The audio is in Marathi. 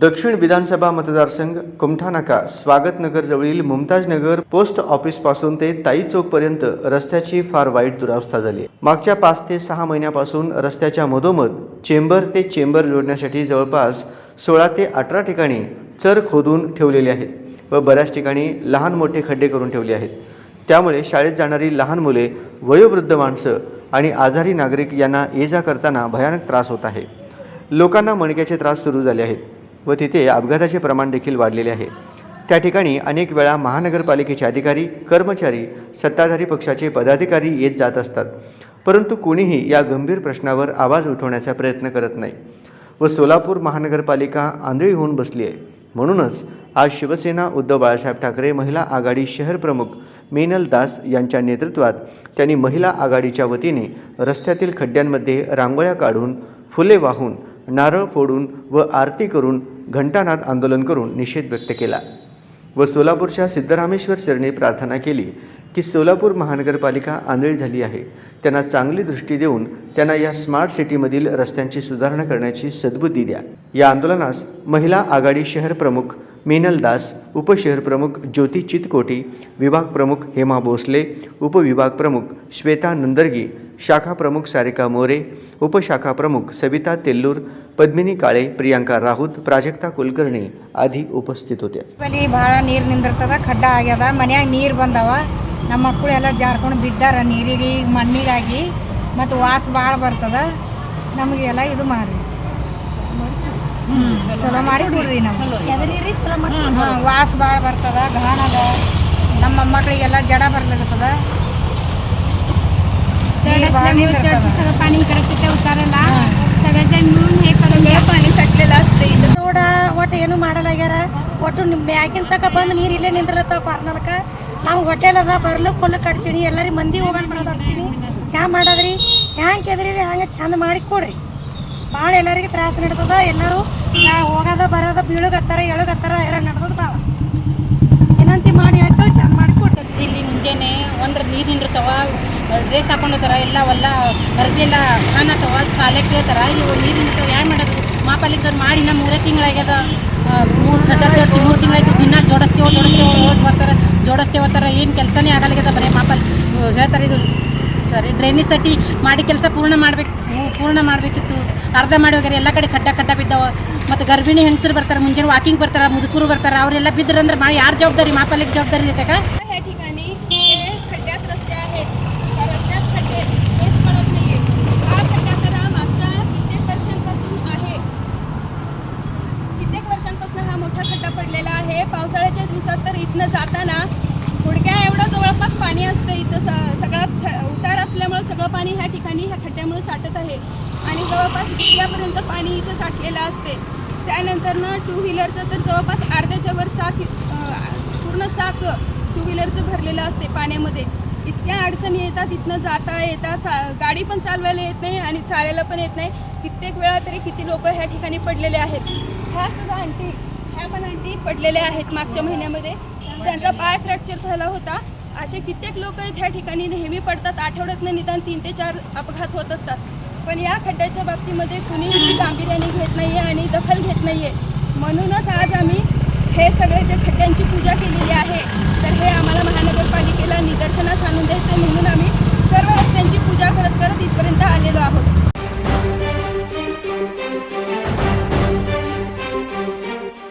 दक्षिण विधानसभा मतदारसंघ कुमठा नाका स्वागत नगर जवळील मुमताज नगर पोस्ट ऑफिसपासून ते ताई चौक पर्यंत रस्त्याची फार वाईट दुरावस्था झाली मागच्या पाच ते सहा महिन्यापासून रस्त्याच्या मधोमध चेंबर ते चेंबर जोडण्यासाठी जवळपास सोळा ते अठरा ठिकाणी चर खोदून ठेवलेले आहेत व बऱ्याच ठिकाणी लहान मोठे खड्डे करून ठेवले आहेत. त्यामुळे शाळेत जाणारी लहान मुले वयोवृद्ध माणसं आणि आजारी नागरिक यांना ये जा करताना भयानक त्रास होत आहे. लोकांना मणक्याचे त्रास सुरू झाले आहेत. व तिथे अपघाताचे प्रमाण देखील वाढलेले आहे. त्या ठिकाणी अनेक वेळा महानगरपालिकेचे अधिकारी कर्मचारी सत्ताधारी पक्षाचे पदाधिकारी येत जात असतात. परंतु कोणीही या गंभीर प्रश्नावर आवाज उठवण्याचा प्रयत्न करत नाही. व सोलापूर महानगरपालिका आंधळी होऊन बसली आहे. म्हणूनच आज शिवसेना उद्धव बाळासाहेब ठाकरे महिला आघाडी शहर प्रमुख मेनल दास यांच्या नेतृत्वात त्यांनी महिला आघाडीच्या वतीने रस्त्यातील खड्ड्यांमध्ये रांगोळ्या काढून फुले वाहून नारळ फोडून व आरती करून घंटानाद आंदोलन करून निषेध व्यक्त केला. व सोलापूरच्या सिद्धरामेश्वर चरणी प्रार्थना केली की सोलापूर महानगरपालिका आंधळी झाली आहे. त्यांना चांगली दृष्टी देऊन त्यांना या स्मार्ट सिटीमधील रस्त्यांची सुधारणा करण्याची सद्बुद्धी द्या. या आंदोलनास महिला आघाडी शहर प्रमुख मीनल दास उपशहर प्रमुख ज्योती चितकोटी विभाग प्रमुख हेमा भोसले उपविभाग प्रमुख श्वेता नंदरगी शाखा प्रमुख सारिका मोरे उपशाखा प्रमुख सविता तेल्लूर पद्मिनी काळे प्रियांका राऊत प्राजक्ता कुलकर्णी आदी उपस्थित होत्या ಅಲ್ಲಿ ಭಾಳ ನೀರು ನಿಂದಿರ್ತದ ಖಡ್ಡ ಆಗ್ಯದ ಮನ್ಯಾಗ ನೀರು ಬಂದವ ನಮ್ಮ ಮಕ್ಕಳು ಎಲ್ಲ ಜಾರ್ಕೊಂಡು ಬಿದ್ದಾರ ನೀರಿಗೆ ಈಗ ಮಣ್ಣಿಗಾಗಿ ಮತ್ತು ವಾಸ ಭಾಳ ಬರ್ತದ ನಮಗೆಲ್ಲ ಇದು ಮಾಡಿರಿ ಹ್ಞೂ ಚಲೋ ಮಾಡಿ ಕೊಡ್ರಿ ನಮ್ಗೆ ಹಾಂ ವಾಸ ಭಾಳ ಬರ್ತದ ಘಾಣ ಅದ ನಮ್ಮ ಮೊಮ್ಮಕ್ಕಳಿಗೆಲ್ಲ ಜಡ ಬರ್ಲಿರ್ತದ ನೀರ್ ಭಾಳ ನಿಂದಿರ್ತದ. सगळं पाणी इकडे तिथे उतारायला सगळेजण मिळून हे करून पाणी साठलेलं असतं इथं ರೋಡ ಒಟ್ಟು ಏನು ಮಾಡಲಾಗ್ಯಾರ ಒಟ್ಟು ನಿಮ್ಮ ಮ್ಯಾಗಿನ ತಕ ಬಂದು ನೀರು ಇಲ್ಲೇ ನಿಂದಿರತ್ತಾವ ಕಾರ್ನಲ್ಕ ನಾವು ಹೋಟೆಲ್ ಅದ ಬರ್ಲಿಕ್ಕೆ ಹೊಲಕ್ಕೆ ಅಡ್ಚಿಣಿ ಎಲ್ಲರಿಗೆ ಮಂದಿ ಹೋಗೋದು ಬರೋದು ಅಡ್ಚಿಣಿ ಹ್ಯಾಂಗ ಮಾಡೋದ್ರಿ ಹ್ಯಾಂಗೆ ಕೆದ್ರಿ ಹಂಗೆ ಚಂದ ಮಾಡಿ ಕೊಡ್ರಿ ಭಾಳ ಎಲ್ಲರಿಗೆ ತ್ರಾಸ ನಡ್ತದ ಎಲ್ಲರೂ ನಾ ಹೋಗೋದ, ಬರೋದ, ಬೀಳುಗತ್ತಾರ ಎಳುಗತ್ತಾರ ಎಲ್ಲ ನಡ್ದದ ಭಾಳ ಏನಂತಿ ಮಾಡಿ ಹೇಳ್ತಾವ ಚೆಂದ ಮಾಡಿ ಇಲ್ಲಿ ಮುಂಜಾನೆ ಒಂದ್ರ ನೀರು ನಿಂದಿರ್ತಾವ, ಡ್ರೆಸ್ ಹಾಕೊಂಡೋತಾರ ಎಲ್ಲ ಒಲ್ಲ ಅರ್ಬಿ ಎಲ್ಲ ಹಾನ್ ಆತವ ಸಾಲೆ ಕೇಳ್ತಾರ ಇವು ನೀರು ನಿಂತಾವ ಏನು ಮಾಡೋದು? ಮಾಪಾಲಿಕರು ಮಾಡಿ ನಮ್ಮ ಮೂರೇ ತಿಂಗಳಾಗ್ಯದ. ಮೂರು ತೋರಿಸಿ ಮೂರು ತಿಂಗಳಾಯ್ತು, ದಿನ ಜೋಡಿಸ್ತೇವೆ ಜೋಡಿಸ್ತೇವೆ ಹೋಗಿ ಬರ್ತಾರೆ, ಜೋಡಿಸ್ತೇವೆ ಅಂತಾರೆ, ಏನು ಕೆಲಸನೇ ಆಗಲ್ಗ್ಯದ ಬರೀ ಮಾಪಲ್ ಇವ್ ಹೇಳ್ತಾರೆ ಇದು, ಸರಿ ಡ್ರೈನೇಜ್ ತಟ್ಟಿ ಮಾಡಿ ಕೆಲಸ ಪೂರ್ಣ ಮಾಡಬೇಕು ಪೂರ್ಣ ಮಾಡಬೇಕಿತ್ತು. ಅರ್ಧ ಮಾಡಿ ಹೋಗ್ಯಾರ ಎಲ್ಲ ಕಡೆ ಖಡ್ಡ ಖಡ್ಡ ಬಿದ್ದಾವ ಮತ್ತು ಗರ್ಭಿಣಿ ಹೆಂಗಸರು ಬರ್ತಾರೆ ಮುಂಜಾನೆ ವಾಕಿಂಗ್ ಬರ್ತಾರೆ ಮುದುಕರು ಬರ್ತಾರೆ ಅವರೆಲ್ಲ ಬಿದ್ರಂದ್ರೆ ಮಾಡಿ ಯಾರು ಜವಾಬ್ದಾರಿ ಮಾಪಾಲಿಕ ಜವಾಬ್ದಾರಿ ಇದೆ का ह्या ठिकाणी हे खड्ड्यात रस्ते आहेत त्या रस्त्यात खड्डे हेच कळत नाहीये हा खड्डा तर हा मागच्या कित्येक वर्षांपासून आहे कित्येक वर्षांपासून हा मोठा खड्डा पडलेला आहे पावसाळ्याच्या दिवसात तर इथनं जाताना गुडघ्या एवढं जवळपास पाणी असतं इथं स सगळा फ- उतार असल्यामुळं सगळं पाणी ह्या ठिकाणी ह्या खड्ड्यामुळे साठत आहे. आणि जवळपास गुडघ्यापर्यंत पाणी इथं साठलेलं असते. त्यानंतर ना टू व्हीलरचं तर जवळपास अर्ध्याच्या वर चाक पूर्ण चाक टू व्हीलरचं भरलेलं असते पाण्यामध्ये. इतक्या अडचणी येतात इथनं जाता येता चा गाडी पण चालवायला येत नाही आणि चालायला पण येत नाही. कित्येक वेळा तरी किती लोक ह्या ठिकाणी पडलेले आहेत. ह्या सुद्धा आंटी ह्या पण आंटी पडलेल्या आहेत मागच्या महिन्यामध्ये. त्यांचा पाय फ्रॅक्चर झाला होता. असे कित्येक लोक ह्या ठिकाणी. नेहमी पडतात आठवड्यातनं निदान तीन ते चार अपघात होत असतात. पण या खड्ड्याच्या बाबतीमध्ये कुणीही गांभीर्याने घेत नाही आहे आणि दखल घेत नाही आहे म्हणूनच आज आम्ही हे सगळे जे खड्ड्यांची पूजा केलेली आहे तर हे आम्हाला महानगरपालिकेला निदर्शनास आणून द्यायचं म्हणून आम्ही सर्व रस्त्यांची